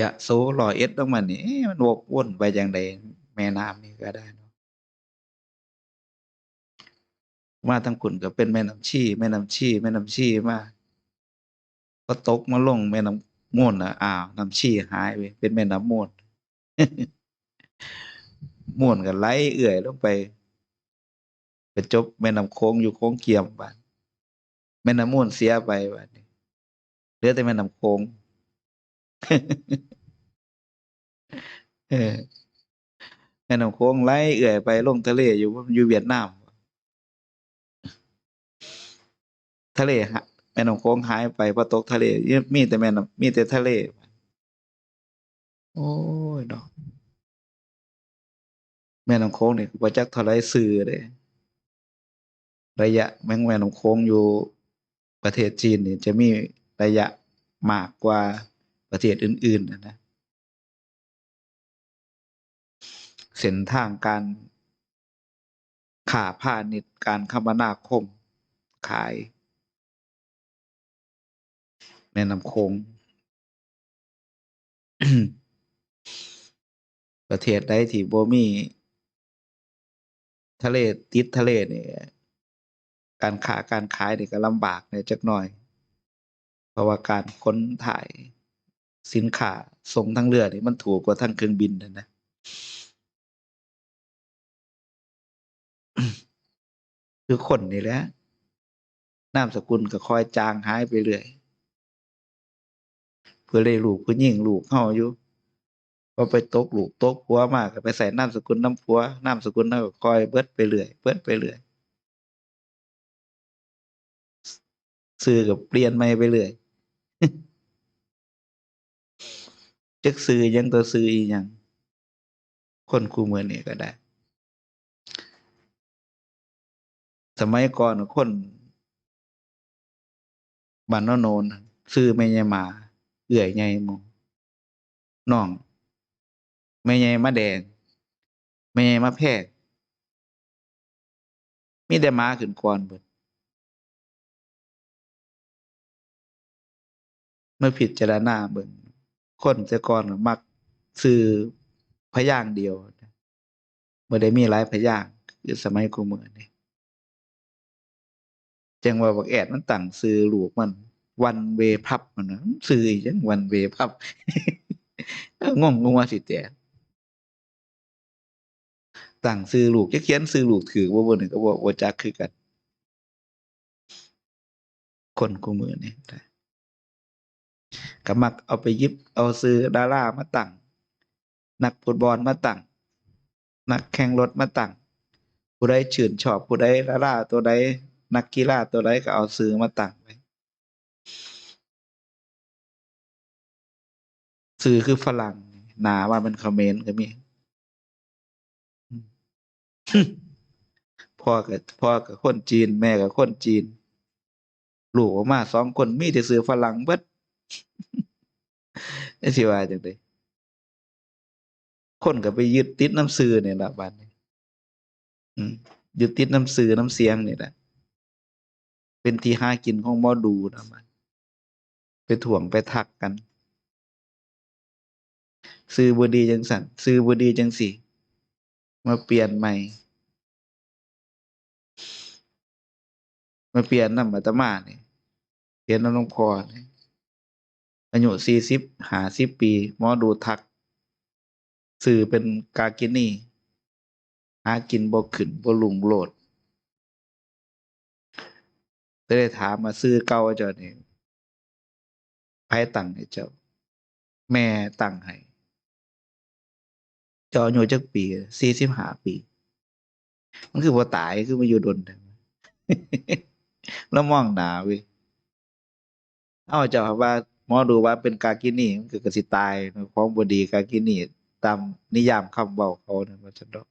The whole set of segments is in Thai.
ยะโสร้อยเอ็ดลงมานี่มันวกวนไปจังไดแม่น้ำนี่ก็ได้เนาะมาทางคุณก็เป็นแม่น้ำชีแม่น้ำชีแม่น้ำชีมาก็ตกมาลงแม่น้ำมูลนะอ้าวน้ำชีหายไปเป็นแม่น้ำมูลม่วนก็ไหลเอื่อยลงไปไปจบแม่น้ำโค้งอยู่โค้งเกียมบัดแม่น้ำมูลเสียไปบัดนี้เหลือแต่แม่น้ำโค้ง เออแม่น้ำโค้งไหลเอื่อยไปลงทะเลอยู่อยู่เวียดนาม ทะเลฮะแม่น้ำโค้งหายไปพอตกทะเลมีแต่แม่น้ำมีแต่ทะเล โอ้ยดอกแม่น้ำโค้งนี่บ่จักเท่าไรซื้อเด้ระยะแม่งแม่น้ำโค้งอยู่ประเทศจีนเนี่ยจะมีระยะมากกว่า ประเทศอื่นๆนะนะเส้นทางการค้าพาณิชย์การคมนาคม ขาย แม่น้ำโคงประเทศใดที่บ่มี ทะเลติดทะเลนี่การค้าการขายนี่ก็ลำบากเนี่ยจักหน่อย เพราะว่าการขนถ่าย สินค้าส่งทางเรือนี่มันถูกกว่าทางเครื่องบินนั่นะคือคนนี่แหละนามสกุลก็คอยจางหายไปเรื่อยเพื่อได้ลูกผู้หญิงลูกเฮาอยู่พอไปตกลูกตกผัวมากก็ไปใส่นามสกุลน้ำผัวนามสกุลนั้นก็คอยเบิดไปเรื่อยเบิดไปเรื่อยซื้อก็เปลี่ยนใหม่ไปเรื่อย จักซื้อยังตัวซื้ออีหยังคนคู่มือนี่ก็ได้ สมัยก่อนคนบ้านโนนโนนซื้อแม่ใหญ่มา เอื้อยใหญ่มู่น้องแม่ใหญ่มาแดงแม่ใหญ่มาแพรกมีแต่มาขึ้นก่อนเบิดเมื่อพิดจารณาเบิ่ง คนแต่ก่อนก็มักซื้อพยางค์เดียวบ่ได้มีหลายพยางค์คือสมัยกูมื้อนี้จังว่าบักแอดมันตั้งชื่อลูกมันวันเวพับมันนะชื่ออีหยังวันเวพับงงงว่าสิแตกตั้งชื่อลูกจักเขียนชื่อลูกถูกบ่บ่นี่ก็บ่บ่จักคือกัน คนกูมื้อนี้ ก็มักเอาไปยิบเอาชื่อดารามาตั้งนักฟุตบอลมาตั้งนักแข่งรถมาตั้งผู้ใดชื่นชอบผู้ใดดาราตัวใดนักกีฬาตัวใดก็เอาชื่อมาตั้งไว้ชื่อคือฝรั่งหน้าว่ามันเขมรก็มีพ่อก็พ่อก็คนจีน แม่ก็คนจีนลูกออกมาสองคนมีแต่ชื่อฝรั่งเบิด สิว่าจั่งใดคนก็ไปยึดติดน้ำชื่อนี่ล่ะบัดนี้อืมยึดติดน้ำชื่อน้ำเสียงนี่แหละเป็นที่หากินของหมอดูนะบัดไปถ่วงไปทักกันชื่อบ่ดีจังซั้นชื่อบ่ดีจังซี้มาเปลี่ยนใหม่ มาเปลี่ยนนำอาตมานี่เปลี่ยนนำหลวงพ่อนี่ อายุ40 50ปีหมอดูทักชื่อเป็นกากินี่หากินบ่ขึ้นบ่รุ่งโรจน์ก็เลยถามว่าชื่อเก่าเจ้านี่ไผตั้งให้เจ้า แม่ตังให้เจ้าอายุจักปี45ปี มันคือบ่ตายคือมาอยู่ดนแท้แล้วมองหนาเว้ยเอ้าเจ้าว่า หมอดูว่าเป็นกากินีมันก็กสิตายของบดีกากินีตามนิยามคำเว้าเขานั่นว่าซั่นดอก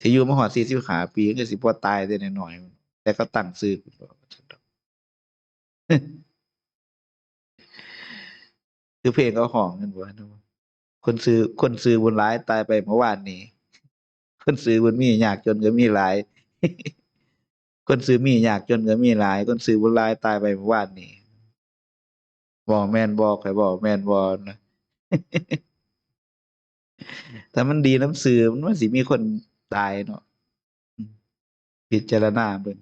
สิอยู่มาฮอด45ปีมันก็สิบ่ตายแต่น้อยแต่เขาตั้งชื่อขึ้นว่าฉันดอกคือเพลงเขาฮ้องกันบ่นะว่าคนซื้อคนซื้อบุญหลายตายไปเมื่อวานนี้ คนซื้อบุญมีอยากจนก็มีหลาย คนซื้อมีอยากจนก็มีหลาย คนซื้อบุญหลายตายไปเมื่อวานนี้ บ่แม่นบ่ข่อยบ่แม่นบ่นะแต่มันดีน้ำสื่อมันว่าสิมีคนตายเนาะพิจารณาเบิ่ง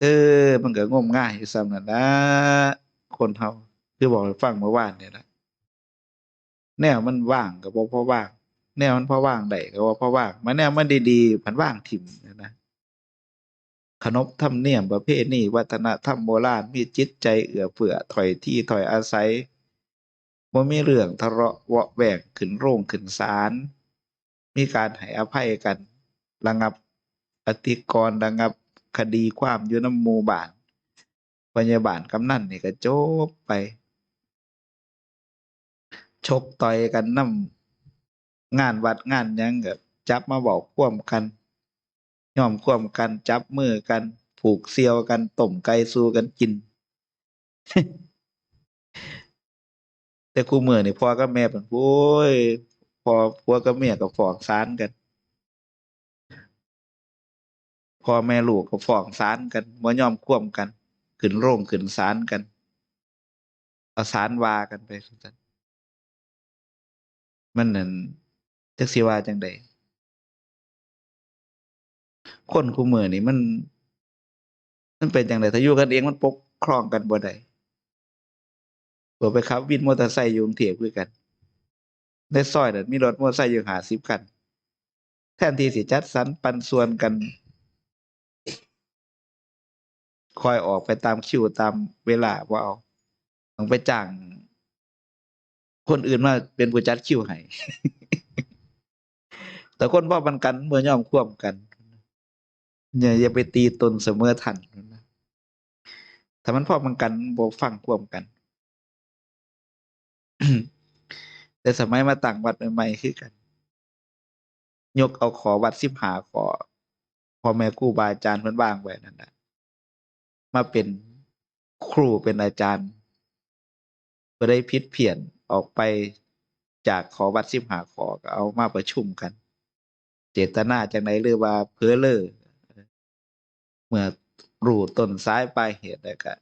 เออ มันก็งมง่ายอยู่ซ้ำนั่นนะคนเฮาคือบอกฟังเมื่อวานเนี่ยนะแนวมันว่างก็บ่พอว่าง แนวมันพอว่างได้ก็บ่พอว่างมาแนวมันดีๆผันว่างถิ่มนะนะ ขนบธรรมเนียมประเพณีวัฒนธรรมโบราณมีจิตใจเอื้อเฟื้อถอยที่ถอยอาศัยบ่มีเรื่องทะเลาะเวาะแวกขึ้นโรงขึ้นศาลมีการให้อภัยกัน ระงับอธิกรณ์ระงับคดีความอยู่นำหมู่บ้านพยาบาลกำนันนี่ก็จบไป ชกต่อยกันนำงานวัดงานหยังก็จับมาบอกควมกัน ย่อมควมกันจับมือกัน ผูกเซียวกันต้มไก่สู้กันกิน แต่คู่มือนี่พ่อกับแม่เป็นโอ้ยพอผัวกับเมียก็ฟ้องศาลกันพ่อแม่ลูกก็ฟ้องศาลกันบ่ยอมควมกัน ขึ้นโรงขึ้นศาลกันเอาศาลวากันไปซั่นซั้นมันนั่นจักสิว่าจังได คนคู่มือนี่มัน มันเป็นจังไดถ้าอยู่กันเองมันปกครองกันบ่ได้บ่ไปขับ วินมอเตอร์ไซค์อยู่กรุงเทพคือกัน ในซอยนั้นมีรถมอเตอร์ไซค์อยู่50คัน แทนที่สิจัดสรรปันส่วนกัน คอยออกไปตามคิวตามเวลาบ่าเอาต้องไปจ้าง คนอื่นมาเป็นผู้จัดคิวให้แต่คนพ่อมันกันเมื่อยอมควบกัน อย่าอย่าไปตีตนเสมอทันนะถ้ามันพ่อมันกันบ่ฟังควบกัน แต่สมัยมาต่างวัดใหม่ๆคือกัน ยกเอาขอวัดสิบหาขอพ่อแม่ครูบาอาจารย์เพิ่นว่างไว้นั่นน่ะมาเป็นครูเป็นอาจารย์บ่ได้ผิดเพี้ยนออกไปจากขอวัดสิบหาขอก็เอามาประชุมกัน เจตนาจังไดหรือว่าเพ้อเล้อ มื่อรู้ต้นสายปลายเหตุแล้วก็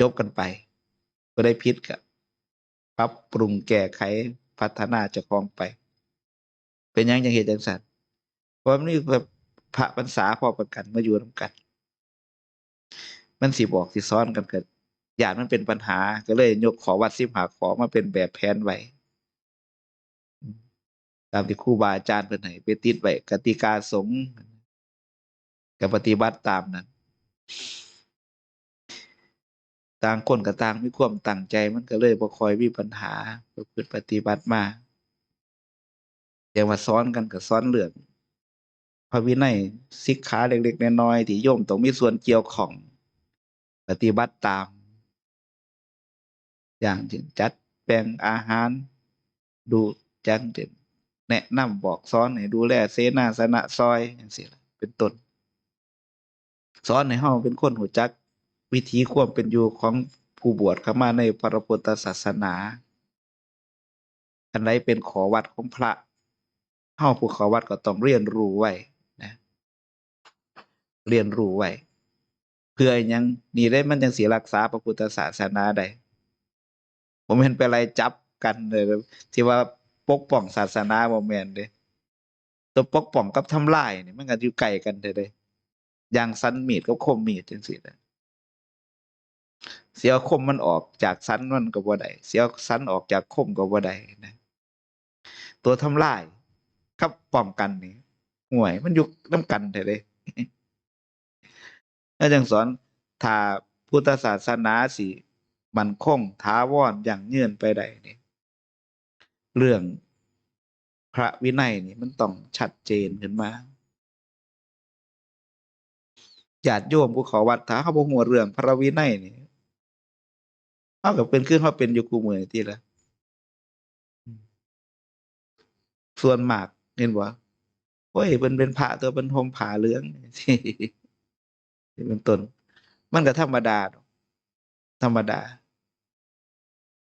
จบกันไปบ่ได้ผิดก็ปรับปรุงแก้ไขพัฒนาเจ้าของไป เป็นยังจังเฮ็ดจังซั่นเพราะมันมีแบบพระพรรษาพอประกันมาอยู่นำกัน มันสิบอกสิสอนกันเก็ญาติมันเป็นปัญหา ก็เลยยกขอวัดสิบหาขอมาเป็นแบบแผนไว้ตามที่ครูบาอาจารย์เพิ่นให้ไปติดไว้กติกาสงฆ์ ก็ปฏิบัติตามนั้น ต่างคนก็ต่างมีความตั้งใจมันก็เลยบ่ค่อยมีปัญหาประพฤติปฏิบัติมาอย่างว่าสอนกันก็สอนเรื่องพระวินัยสิกขาเล็กๆน้อยๆที่โยมต้องมีส่วนเกี่ยวของปฏิบัติตาม อย่างเช่นจัดแบ่งอาหาร ดูจังเช่นแนะนำบอกสอนให้ดูแลเสนาสนะซอยจังซี่ล่ะเป็นต้น สอนให้เฮาเป็นคนรู้จัก วิถีความเป็นอยู่ของผู้บวชเข้ามาในพระพุทธศาสนา อันใดเป็นขอวัดของพระเฮาผู้ขอวัดก็ต้องเรียนรู้ไว้นะเรียนรู้ไว้เพื่อยังนี่ได้มันจังเสิรักษาพระพุทธศาสนาได้ผมเห็นไปอะไล่จับกันเลยที่ว่าปกป้องศาสนาบ่แม่นเด้ตัวปกป้องกับทำลายนี่มันก็อยู่ไกลกันเด้เด้ อย่างสันมีดกับคมมีดจังซี่นะเสียคมมันออกจากสันมันก็บ่ได้เสียสันออกจากคมก็บ่ได้นะตัวทำลายกับป้องกันนี่ห่วยมันอยู่นํกันแท้เด้แล้วจังสอนถ้าพุทธศาสนาสิมันคงถาวรยั่งยืนไปได้นี่เรื่องพระวินัยนี่มันต้องชัดเจนขึ้นมา ญาติโยมผู้ขาวัดถาเขาบ่ฮู้เรื่องพระวินัยนี่เฮาก็เป็นคือเฮาเป็นอยู่คุมื้อนี้ติล่ะส่วนมากเห็นบ่โอ้ยเพิ่นเป็นพระตัวเพิ่นห่มผ้าเหลืองสิเป็นต้นมันก็ธรรมดา ธรรมดา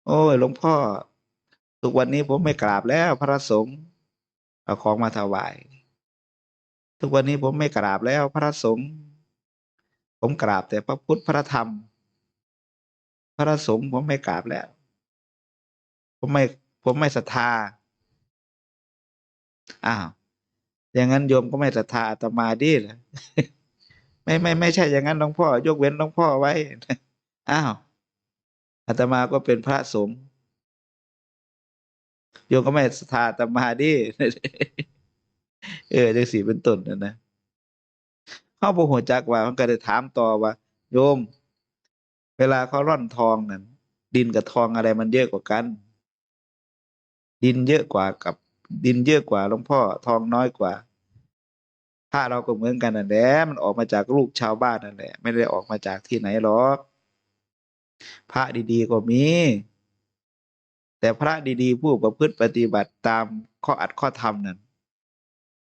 โอ้ยหลวงพ่อ ทุกวันนี้ผมไม่กราบแล้ว พระสงฆ์เอาของมาถวาย ทุกวันนี้ผมไม่กราบแล้ว พระสงฆ์ ผมกราบแต่พระพุทธพระธรรม พระสงฆ์ผมไม่กราบแล้ว ผมไม่ผมไม่ศรัทธาอ้าวอย่างนั้นโยมก็ไม่ศรัทธาอาตมาดิเหรอไม่ไม่ไม่ใช่อย่างนั้นหลวงพ่อ ยกเว้นหลวงพ่อไว้อ้าวอาตมาก็เป็นพระสงฆ์โยมก็ไม่ศรัทธาอาตมาดิเออจังสีเป็นต้นนะนะ เข้าบ่หัวจักว่ามันก็ได้ถามต่อว่า โยม เวลาเขาร่อนทองนั่นดินกับทองอะไรมันเยอะกว่ากัน ดินเยอะกว่ากับ ดินเยอะกว่าหลวงพ่อทองน้อยกว่าพระเราก็เหมือนกันนั่นแหละมันออกมาจากลูกชาวบ้านนั่นแหละ ไม่ได้ออกมาจากที่ไหนหรอกพระดีๆก็มี แต่พระดีๆผู้ประพฤติปฏิบัติตามข้ออัดข้อธรรมนั้น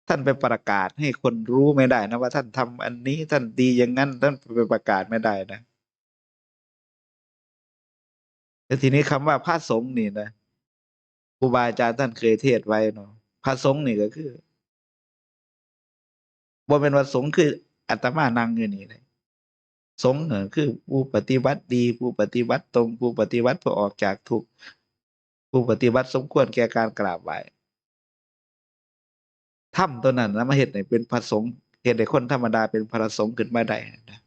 ท่านไปประกาศให้คนรู้ไม่ได้นะว่าท่านทำอันนี้ท่านดีอย่างนั้นท่านไปประกาศไม่ได้นะแล้วทีนี้คำว่าพระสงฆ์นี่นะครูบาอาจารย์ท่านเคยเทศไว้เนาะพระสงฆ์นี่ก็คือบ่เป็นว่าสงฆ์คืออัตมานังอยู่นี่เลยสงฆ์เนี่ยคือผู้ปฏิบัติดีผู้ปฏิบัติตรงผู้ปฏิบัติเพื่อออกจากทุกข์ผู้ปฏิบัติสมควรแก่การกราบไหว้ ถ้ำตัวนั้นนะมาเห็ดให้เป็นพระสงฆ์เห็ดให้คนธรรมดาเป็นพระสงฆ์ขึ้นมาได้นะ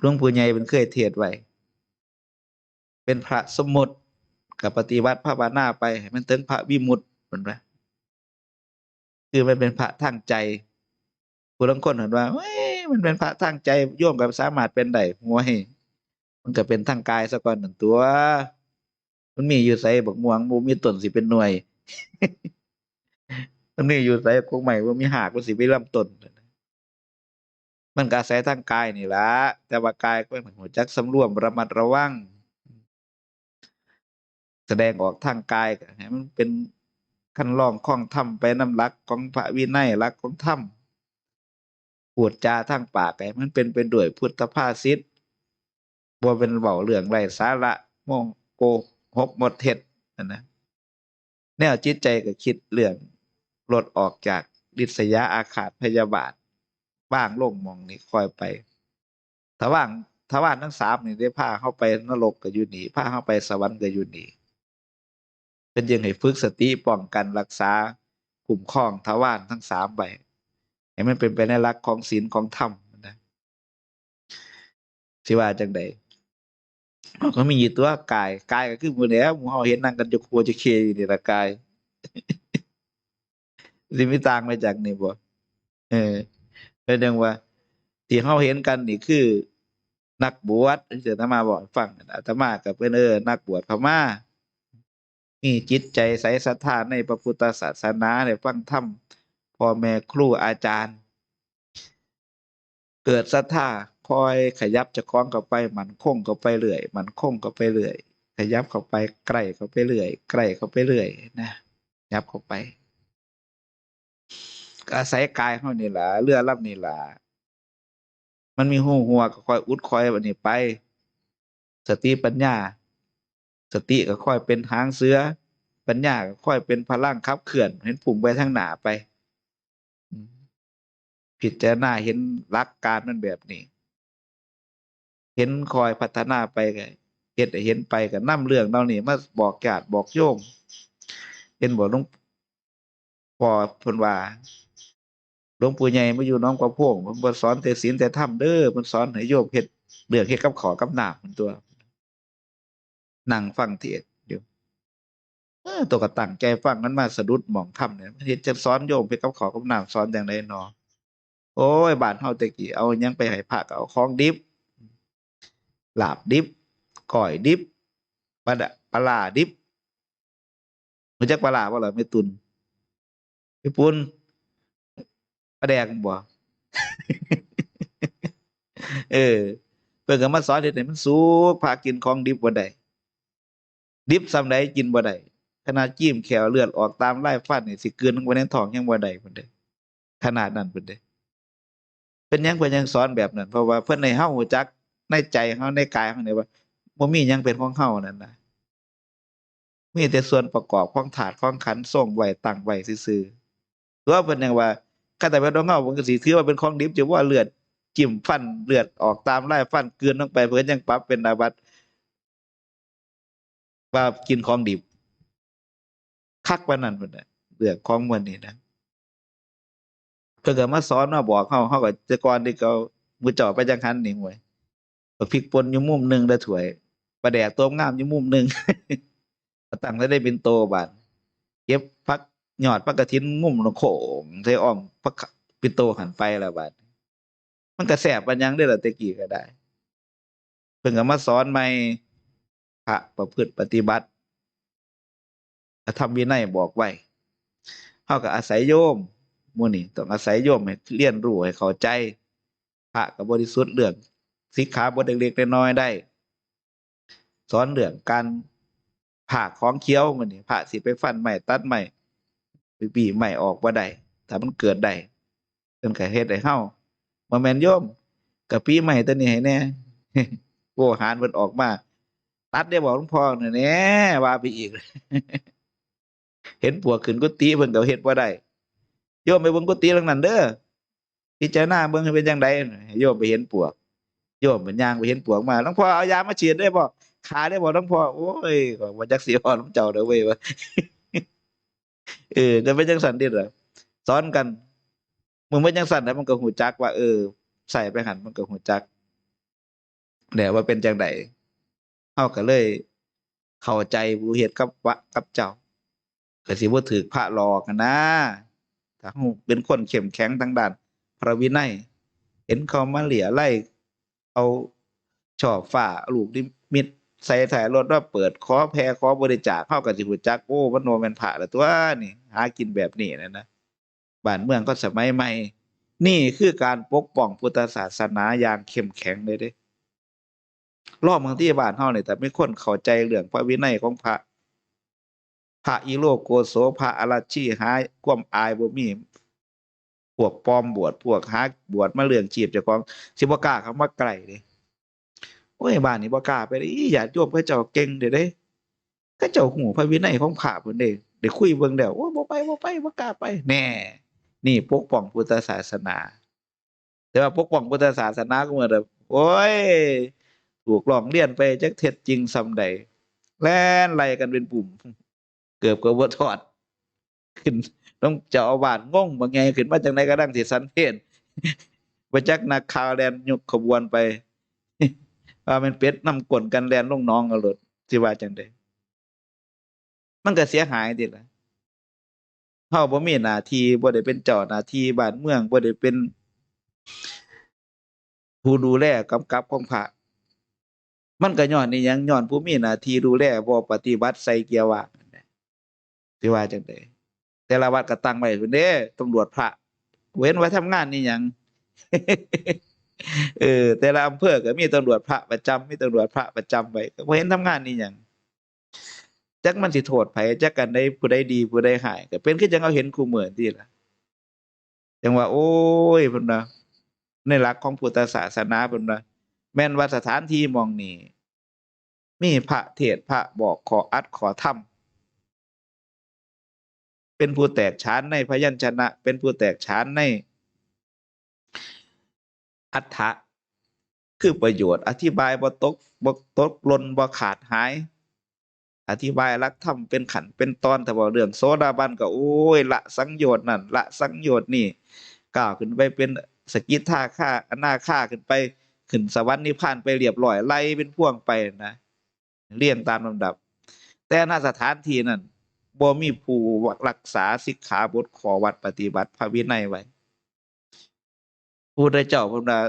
หลวงปู่ใหญ่เป็นเคยเทศน์ไว้เป็นพระสมมุติกับปฏิวัติพระบาหน้าไปมันถึงพระวิมุตติเหมือนไหมคือมันเป็นพระทางใจผู้ลางคนเห็นว่าเอ้มันเป็นพระทางใจโยมกับสามารถเป็นได้หัวให้มันก็เป็นทางกายซะก่อนหนึ่งตัว มันมีอยู่ใส่บักม่วงมูมีตนสิเป็นหน่วย มันมีอยู่ใส่กงใหม่ว่ามีหากมันสิไปลำต้นมันก็อาศัยทางกายนี่ละแต่ว่ากายก็เป็นหัวจักสำรวมระมัดระวัง แสดงออกทางกายก็ให้มันเป็นขันลองข้องถ้ำไปน้ำลักของพระวินัยลักของถ้ำปวดจาทางปากไงมันเป็นไปด้วยพุทธภาษิตบ่เป็นเบาเรื่องไรสาระโมงโกหกหมดเท็ดนะนะแนวจิตใจก็คิดเรื่อง ลดออกจากดิษยาอาขาดพยาบาทบ้างโลงมองนี่คอยไปถ้าว่างถ้าว่างทั้งสามนี่ได้พาเข้าไปนรกก็อยู่นี่พาเข้าไปสวรรค์ก็อยู่นี่เป็นยังให้ฝึกสติป้องกันรักษากลุ่มข้องทวารทั้งสามไปให้มันเป็นไปในรักของศีลของธรรมนะสิว่าจังใดมันก็มีอยู่ตัวกายกายก็คือหมูแหล้วหมูเฮาเห็นนั่งกันอยู่ครัวจะเคอยู่นี่ละกาย สิมีต่างไปจากนี่บ่เออเป็นจังว่า ที่เฮาเห็นกันนี่คือ นักบวชที่อาตมาบอกฟังอาตมาก็เป็นเออนักบวชพม่ามีจิตใจใสศรัทธาในพระพุทธศาสนาได้ฟังธรรมพ่อแม่ครูอาจารย์ เกิดศรัทธาคอยขยับจะคล้องเข้าไป มันคงเข้าไปเรื่อย มันคงเข้าไปเรื่อยขยับเข้าไปใกล้เข้าไปเรื่อยใกล้เข้าไปเรื่อยนะยับเข้าไป ก็อาศัยกายเขานี่ล่ะ เรือลำนี่ล่ะ มันมีหูหัวก็คอยอุดคอยแบบนี้ไป สติปัญญา สติก็ค่อยเป็นหางเสือ ปัญญาก็ค่อยเป็นพลังขับเคลื่อน เห็นผุ่งไปทางหนาไปอืมพิจารณาเห็นหลักการมันแบบนี้ เห็นคอยพัฒนาไปไงเห็นเห็นไปกับน้ำเรื่องเรานี่มาบอกญาติบอกโยมเห็นบอกหลวง พอเพนว่าหลวงปู่ใหญ่มาอยู่น้องกระโพวงมันบ่สอนแต่ศีลแต่ธรรมเด้อมันสอนให้โยมเฮ็ดเรื่องเฮ็ดกับขอกับหนาบมันตัวนั่งฟังเทศน์เดี๋ยวเออตัวก็ตั้งใจฟังมันมาสะดุดหมองคำเนี่ยเฮ็ดจะสอนโยมเฮ็ดกับขอกับหนาบสอนอย่างไรเนาะโอ้ยบานเฮาแตะกี้เอายังไปให้พระก็เอาของดิบลาบดิบก้อยดิบปลาดะปลาร้าดิบรู้จักปลาร้าบ่ล่ะแม่ตุน พี่ปุ้นปลาแดงบ่เออ เพิ่นก็มาสอนเฮ็ดให้มันสุกพากินของดิบบ่ได้ดิบซำใดกินบ่ได้ขนาดจิ้มแขวเลือดออกตามลายฟันนี่สิเกลืนลงไปในท้องยังบ่ได้พุ่นเด้ขนาดนั้นพุ่นเด้เป็นยังเพิ่นยังสอนแบบนั้นเพราะว่าเพิ่นให้เฮารู้จักในใจเฮาในกายเฮานี่ว่าบ่มีหยังเป็นของเฮานั่นน่ะมีแต่ส่วนประกอบของธาตุของขันธ์ทรงไว้ตั้งไว้ซื่อๆ ตัวเพิ่นยังว่าคันแต่เป็นของเฮามันก็สิถือว่าเป็นของดิบจะว่าเลือดจิ้มฟันเลือดออกตามไล่ฟันเกลือนลงไปเพื่อยังปรับเป็นอาบัติว่ากินของดิบ คักปานนั้นพุ่นน่ะเลือกของมันนี่นะเพิ่นก็มาสอนมาบอกเฮาเฮาก็แต่ก่อนที่เขามือจ้าไปจังหันนี่หวยบักพริกป่นอยู่มุมหนึ่งแล้วถวยปลาแดกตัวงามอยู่มุมหนึ่งตั้งแล้วได้เป็นโตบาดเก็บพัก ยอดพักกระถินงุ่มลงโขงใส่อ้อมพักป็นโตหันไปแล้วบาดมันก็แสบปันยังได้อละแตะกี้ก็ได้ เพิ่นก็มาสอนใหม่พระประพฤติปฏิบัติธรรมวินัยบอกไว้เฮาก็อาศัยโยมมู่นี้ต้องอาศัยโยมให้เรียนรู้ให้เข้าใจพระก็บริสุทธิ์เรื่องสิกขาบทเล็กๆน้อยๆได้ สอนเรื่องการผ่าของเคี้ยวมันนี่ผ่าสิไปฟันใหม่ตัดใหม่ บีใหม่ออกบ่าได้ถ้ามันเกิดได้เพิ่นก็เฮ็ดให้เฮาบ่แม่นโยมกับปีใหม่ตัวนี้ให้แน่โอ้หารเพิ่นออกมา ตัดได้บอกหลวงพ่อน่ะแน่ว่าไปอีก เห็นปวขึ้นกุฏิเพิ่นก็เฮ็ดบ่ได้โยมไปเบิ่งกุฏิหลังนั้นเด้อพิจารณาเบิ่งให้เป็นจังไดโยมไปเห็นปวก โยมเป็นย่างไปเห็นปวกมาหลวงพ่อเอายามาฉีดได้บ่ขาได้บ่หลวงพ่อโอ้ยก็บ่จักสิฮอดหลวงเจ้าเด้อเว้ยว่า เออก็เป็นจังซั่นติล่ะสอนกันมึงเป็นจังซั่นแล้วมันก็ฮู้จักว่า เออ ใส่ไปหันมันก็ฮู้จักแหละว่าเป็นจังไดเฮาก็เลย เข้าใจผู้เฮ็ดกับวะกับเจ้าก็สิบ่ถูกพระหลอกกันนะถ้าเฮาเป็นคนเข้มแข็งทางด้าน พระวินัย เห็นเขามาเหลี่ยไล่เอาชอบฝ่าลูกนิมิต ใส่ถ่ายรถว่าเปิดขอแพรขอบริจาคเข้ากับสิหูจักโอ้มันโนแมนผ่าละตัวนี่ หากินแบบนี้นะนะบ้านเมืองก็สมัยใหม่ นี่คือการปกป้องพุทธศาสนาอย่างเข้มแข็งเลยเด้รอบเมืองที่บ้านเฮาเนี่ยแต่ไม่คนเข้าใจเรื่องพระวินัยของพระพระอีโลโกโสพระอรชีหาควมอายบ่มีพวกปลอมบวชพวกหาบวชมาเรื่องจีบเจ้าของสิบ่กล้าเขามาใกลเด้ โอ้ยบ้านนี้บ่กล้าไปเด้อีญาติโยมเขาเจ้าเก่งเด้เด้เขาเจ้าหูพระวินัยของพระเพิ่นเด้ได้คุยเบิ่งแล้วโอ้บ่ไปบ่ไปบ่กล้าไป แน่ นี่ปกป้องพุทธศาสนา แต่ว่าปกป้องพุทธศาสนาก็เหมือนแบบโอ้ยถูกหลอกเลียนไปจักเท็จจริงซำใดแล่นไล่กันเป็นปุ่ม เกือบก็บ่ทอด ขึ้นต้องเจ้าอาวาสงงบางไงขึ้นมาจากไหนก็ดังสิสันเพนไปจักนักข่าวแลนยกขบวนไป ว่ามันเป็ดนำกลนกันแลนลงหน้องเอารถสิว่าจังไดมันก็เสียหายติล่ะเฮาบ่มีหน้าที่บ่ได้เป็นเจ้าหน้าที่บ้านเมืองบ่ได้เป็น ผู้ดูแลกำกับของพระมันก็ย้อนนี่ยังย้อนผู้มีหน้าที่ดูแลบ่ปฏิบัติใส่เกียร์ว่างสิว่าจังไดแต่ละวัดก็ตั้งไว้พุ่นเด้ตำรวจพระ เว้นไว้ทำงานนี่หยัง เออ แต่ละอำเภอก็มีตำรวจพระประจำมีตำรวจพระประจำไว้ก็เห็นทำงานนี่หยังจักมันสิโทษไผจักกันได้ผู้ใดดีผู้ใดหายก็เป็นคือจังเอาเห็นคู่มื้อนที่ล่ะจังว่า โอ้ยเพิ่นว่าในหลักของพุทธศาสนาเพิ่นว่าแม่นว่าสถานที่มองนี้มีพระเทศพระบอกขออัดขอธรรมเป็นผู้แตกฉานในพยัญชนะ เป็นผู้แตกฉานใน อัฏฐะคือประโยชน์ อธิบายบ่ตกบ่ตกลนบ่ขาดหาย อธิบายหลักธรรมเป็นขันเป็นตอนแต่ว่าเรื่องโสดาบันก็โอ้ยละสังโยชน์นั่นละสังโยชน์นี่ก้าวขึ้นไปเป็นสกิทาค่าอนาค่าขึ้นไปขึ้นสวรรค์นิพพานไปเรียบร้อยไล่เป็นพ่วงไปนะเรียงตามลำดับ แต่ณสถานที่นั้นบ่มีผู้รักษาสิกขาบทขอวัดปฏิบัติพระวินัยไว้ พระพุทธเจ้าพระว่า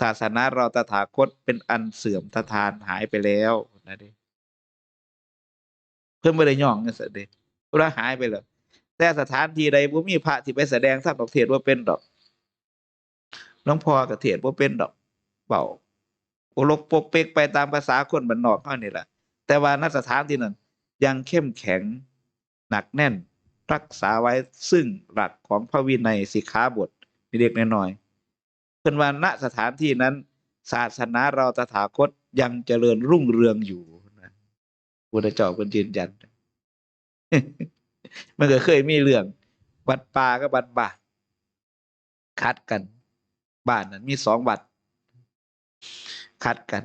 ศาสนาเราตถาคตเป็นอันเสื่อมททานหายไปแล้วนะเด้เพิ่นบ่ได้ย่องจังซั่นเด้เพิ่นว่าหายไปแล้วแต่สถานที่ใดบ่มีพระที่ไปแสดงธรรมดอกเทศน์บ่เป็นดอกหลวงพ่อก็เทศน์บ่เป็นดอกเว้าโอลกปกเปกไปตามภาษาคนบ้านนอกเฮานี่แหละแต่ว่าณสถานที่นั้น ยังเข้มแข็งหนักแน่น รักษาไว้ซึ่งหลักของพระวินัยสิกขาบท เล็กน้อยๆเพิ่นว่าณสถานที่นั้น ศาสนาเราตถาคตยังเจริญรุ่งเรืองอยู่นะพุทธเจ้าเพิ่นยืนยัน มันก็เคยมีเรื่องวัดป่ากับวัดบ้าคัดกันบ้านนั้นมีสองวัดคัดกัน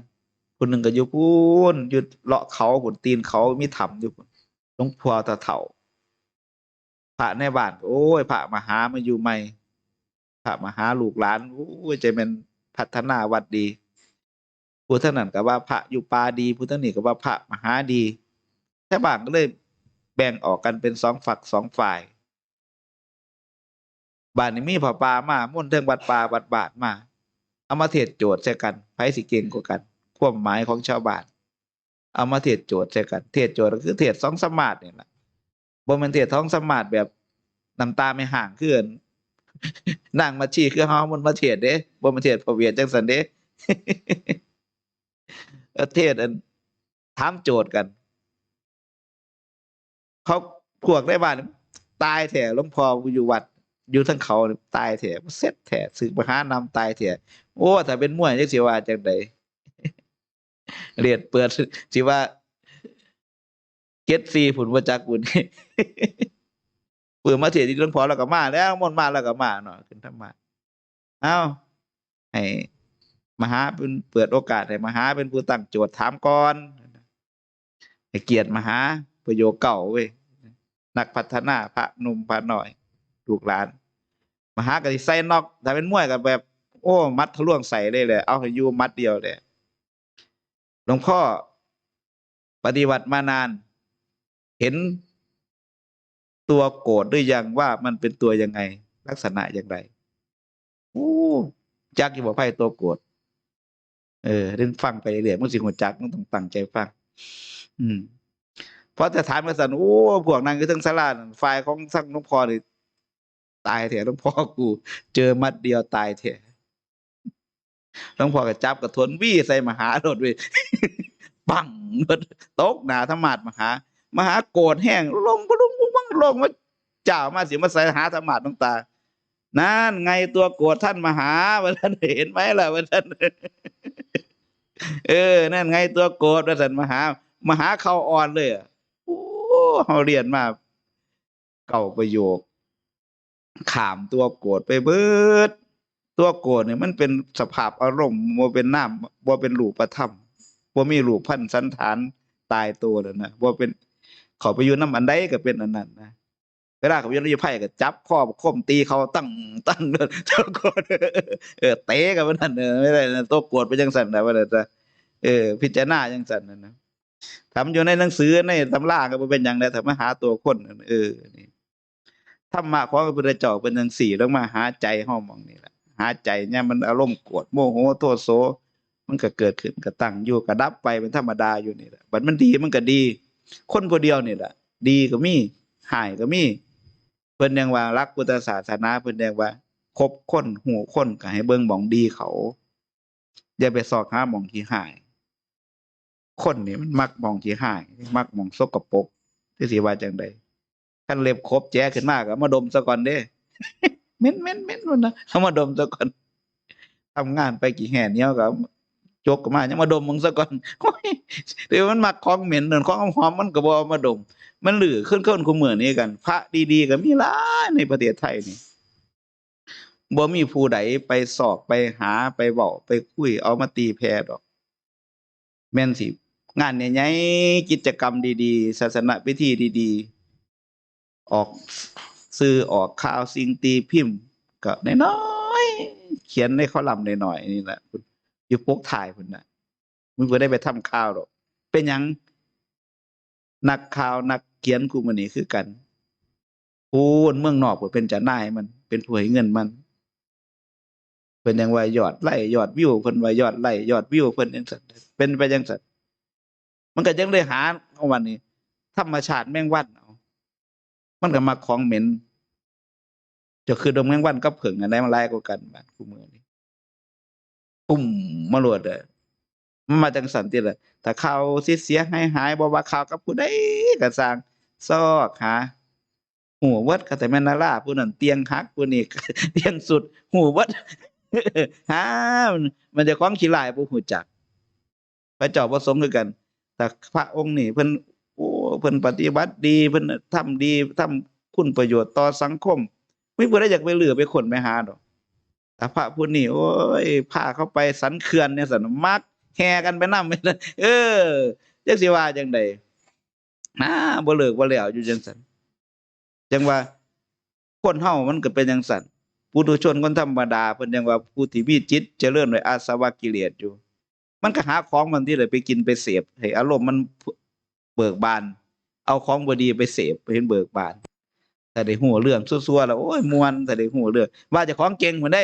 คนหนึ่งก็อยู่พูนอยู่เลาะเขาผนตีนเขามีถ้ำอยู่พุ่นหลวงพ่อตาเถาพระในบ้าน โอ้ยพระมาหามาอยู่ใหม่ พระมาหาลูกหลานโอ้ยใจเป็นพัฒนาวัดดี ผู้ท่านนั้นก็ว่าพระอยู่ป่าดี ผู้ท่านนี้ก็ว่าพระมหาดีชาวบ้านก็เลยแบ่งออกกันเป็นสองฝักสองฝ่ายบ้านนี้มีผาป่ามามุ่นเทิงวัดป่าวัดบาทมาเอามาเทศโจทย์ใส่กันไผสิเก่งกว่ากันความหมายของชาวบ้านเอามาเทศโจทย์ใส่กัน เทศโจทย์ก็คือเทศสองสมาธินี่แหละบ่ม่นเทศท้องสมาธิแบบน้ำตาไม่ห่างคืออั่น นั่งมาชี้คือเฮามันมาเทศเด้บ่มาเทศพระเวียนจังซั่นเด้เออเทศอันถามโจทย์กันเขาพวกในบ้านตายแท้หลวงพ่ออยู่วัด อยู่ทั้งเขาตายแท้เสร็จแท้สึกมหานำตายแท้โอ้ถ้าเป็นมวยจังสิว่าจังไดเรียนเปิดสิว่าเก็ดฟรีผุนบ่จักบุญ เปิดมาเทศที่หลวงพ่อแล้วก็มาแล้วมนมาแล้วก็มาเนาะขึ้นธรรมะเอ้าให้มหาเป็นเปิดโอกาสให้มหาเป็นผู้ตั้งโจทย์ถามก่อนให้เกียรติมหาประโยคเก่าเว้ยนักพัฒนาพระหนุ่มพระหน้อยลูกหลาน มหาก็สิใส่นอกถ้าเป็นมวยก็แบบ โอ้ มัดทะลวงใส่เลยเลยเอาให้ยูมัดเดียวเลยหลวงพ่อปฏิบัติมานาน เห็น ตัวโกรธหรือยังว่ามันเป็นตัวยังไง ลักษณะอย่างไรโอ้จักอยู่บ่ไพ่ตัวโกรธเออเล่นฟังไปเรื่อยๆมึงสิหัวจักมึงต้องตั้งใจฟังอืมเพราะจะถามมาสันโอ้พวกนั้นคือทั้งสลาดฝ่ายของทั้งหลวงพ่อนี่ตายเถอะหลวงพ่อกู เจอมัดเดียวตายเถอะหลวงพ่อก็จับกระทนวี่ใส่มหาโดดเว้ยปังเบิดตกหนาธรรมาดมหามหาโกรธแห้งลงพลุงพุงบัง ลงมาเจ้ามาสิมาใส่หาธรรมาดน้งตา นั่นไงตัวโกรธท่านมหาวันท่านเห็นไหมล่ะวันท่านเออ นั่นไงตัวโกรธวันท่านมหามาหาเขาอ่อนเลยโอ้เขาเรียนมาเก่าประโยคขามตัวโกรธไปเบิด ตัวโกรธเนี่ยมันเป็นสภาพอารมณ์บ่เป็นน้ำบ่เป็นรูปธรรมบ่มีรูปพันธ์สันฐานตายตัวแล้วนะบ่เป็น เขาไปอยู่น้ำอันใดก็เป็นอันนั้นนะเวลาเขาไปอยู่ในไพ่ก็จับข้อคมตีเขาตั้งตั้งเลยตัวโกรธเออเตะกับมันนั่นเออไม่ได้นะตัวโกรธไปจังสั่นนะว่าแต่จะเออ พิจารณาจังสั่นนั่นนะทำอยู่ในหนังสือในตำราก็เป็นอย่างใดทำมาหาตัวคนเออนี่ธรรมะของพระพุทธเจ้าเป็นจังสี่ต้องมาหาใจเฮามองนี่แหละหาใจเนี่ยมันอารมณ์โกรธโมโหโทษโสมันก็เกิดขึ้นก็ตั้งอยู่ก็ดับไปเป็นธรรมดาอยู่นี่แหละบัดมันดีมันก็ดี คนผู้เดียวนี่แหละดีก็มีหายก็มีเพิ่นยังว่ารักพุทธศาสนาเพิ่นยังว่าคบคนหูคนก็ให้เบิ่งหม่องดีเขา อย่าไปสอกหาหม่องที่หาย คนนี่มันมักม่องที่หาย มักม่องสกปรกที่สิว่าจังไดคันเล็บครบแจ้ขึ้นมากอะมาดมซะก่อนเด้เม้นเม้นเม้นนู่นนะเอามาดมซะก่อนทำงานไปกี่แห่เนี้ยวก็ จกมายังมาดมมึงซะก่อนโอ้ยเดี๋ยวมันมักของเหม็นเดินของหอมมันก็บ่เอามาดม มันหลือขึ้นขึ้นคุมเหมือนนี้กัน พระดีๆก็มีหลายในประเทศไทยนี่บ่มีผู้ใดไปสอบไปหาไปเว้าไปคุยเอามาตีแพร่ดอก แม่นสิงานใหญ่ๆกิจกรรมดีๆ ศาสนาพิธีดีๆ ออกซื้อออกข่าวสิ่งตีพิมพ์ ก็น้อยๆเขียนในคอลัมน์น้อยๆนี่แหละ อยู่โป๊กถ่ายพุ่นน่ะมึงบ่ได้ไปทำข่าวหรอก เป็นหยังนักข่าวนักเขียนกูมื้อนี้คือกันพูนเมืองนอกพุ่นเป็นเจ้านายมัน เป็นผู้ให้เงินมันเพิ่นยังว่ายอดไลค์ยอดวิวเพิ่นว่ายอดไลค์ยอดวิวเพิ่นจังซั่นเป็นไปจังซั่นมันก็ยังได้หาเอาวันนี้ธรรมชาติแมงวันเอามันก็มาของเหม็นจะคือดมแมงวันกับผึ่งอันใดมันหลายกว่ากันบาดคู่มือนี้ ปุ่มมาโลดเด้อมันมาจังสันติล่ะถ้าข่าวสิเสียหายหายบ่ว่าข่าวกับผู้ใดก็สร้างซอกหาหูเวิดก็แต่แม่นนาราผู้นั้นเตียงหักผู้นี้เตียงสุดหูเวิดหามันจะของขี้ลายบ่ฮู้จักพระเจ้าบ่สมคือกัน แต่พระองค์นี่เพิ่นโอ้เพิ่นปฏิบัติดีเพิ่นทำดีทำคุณประโยชน์ต่อสังคม ไม่บ่ได้อยากไปเหลือไปขนไปหาดอก ถ้าพระผู้นี้โอ้ยพาเขาไปสันเขื่อนเนี่ยสันมักแห่กันไปนำเออจักสิว่าจังไดนะบ่เลิกบ่แล้วอยู่จังซั่นจังว่าคนเฮามันก็เป็นจังซั่นปุถุชนคนธรรมดาเพิ่นยังว่าผู้ที่มีจิตเจริญด้วยอาสวะกิเลสอยู่ มันก็หาของมันที่เลยไปกินไปเสพให้อารมณ์มันเบิกบาน เอาของบ่ดีไปเสพไปเห็นเบิกบานแต่ได้หัวเรื่องซัวๆแล้วโอ้ยมวนแต่ได้หัวเรื่องว่าจะของเก่งเหมือนได้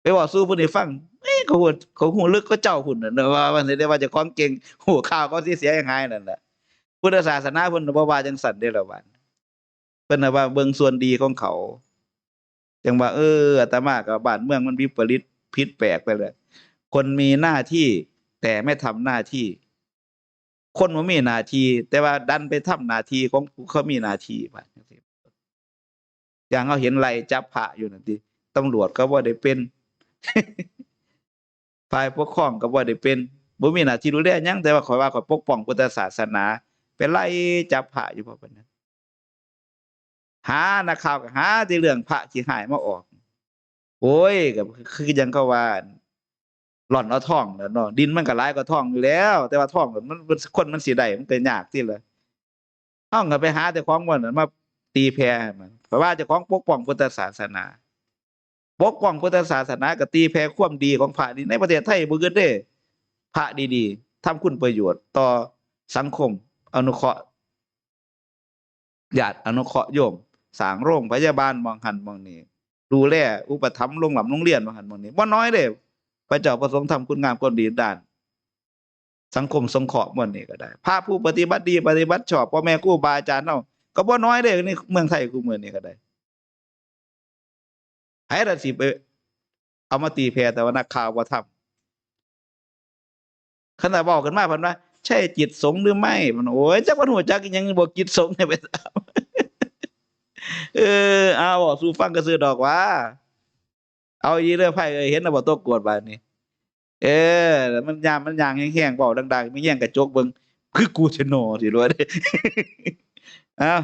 ไปบอกสู้ผู้ใดฟังเอ้ยเขาหัวเขาหัวลึกก็เจ้าหุ่นน่ะเนะว่าวันได้ว่าเจะของเก่งหัวข่าวก็สิเสียยังไงนั่นแหละพุทธศาสนาเพิ่นบ่ว่าจังสั่นเด้อละวันเพิ่นน่ะว่าเบิ่งส่วนดีของเขาจังว่า เอออาตมากับบ้านเมืองมันวิปริตผิดแปลกไปเลยคนมีหน้าที่แต่ไม่ทำหน้าที่ คนบ่มีหน้าที่แต่ว่าดันไปทำหน้าที่ของผู้เขามีหน้าที่ไปจังซี่อย่างเราเห็นไล่จับพระอยู่นั่นติตำรวจก็บ่ได้เป็น ฝ่ายปกครองก็บ่ได้เป็นบ่มีหน้าที่ดูแลหยังแต่ว่าขอยว่าขอยปกป้องพุทธศาสนาไปไล่จับพระอยู่พราะปานนั้นหานักข่าวก็หาแต่เรื่องพระที่หายมาออก โอ้ยก็คือจังเขว่าหล่อนเอาท่องแล้วเนาะดินมันก็หลายกว่าท่องอยู่แล้ว แต่ว่าท่องมันมันคนมันสิได้มันก็ยากที่เลยเฮาก็ไปหาแต่ของบ่นั้นมาตีแผ่ให้มันเพราะว่าเจ้าของปกป้องพุทธศาสนา ปกป้องพุทธศาสนากับตีแพ้ความดีของพระนี่ในประเทศไทยบ่เกินเด้พระดีๆทำคุณประโยชน์ต่อสังคม อนุเคราะห์ญาติอนุเคราะห์โยมสางโรงพยาบาลมองหันมองนี้ดูแลอุปถัมภ์โรงหลำโรงเรียนมองหันมองนี้บ่น้อยเด้พระเจ้าประสงค์ทำคุณงามความดีด้าน สังคมสงเคราะห์หมดนี่ก็ได้พระผู้ปฏิบัติดีปฏิบัติชอบพ่อแม่ครูบาอาจารย์เนาะก็บ่น้อยเด้ในเมืองไทยกูเมืองนี้ก็ได้ ไผละสิไปเอามาตีแพรแต่ว่านักข่าวบ่าทำขณะบอกกันมาเพิ่นว่า ใช่จิตสงหรือไม่มันโอ้ยจักว่าหัวจักอิหยังบ่จิตสงเนี่ยไปถามเออเอาบอกสู่ฟังก็ซื้อดอกว่าเอาอีเด้อไผเอ้ยเห็นแล้วบ่ตกกวดบาดนี้เออ มันยามมันยางแห้งๆเว้าดังๆไมีแย่งกระจกเบิ่งคือกูสิโนสิรู้เด้อ้าว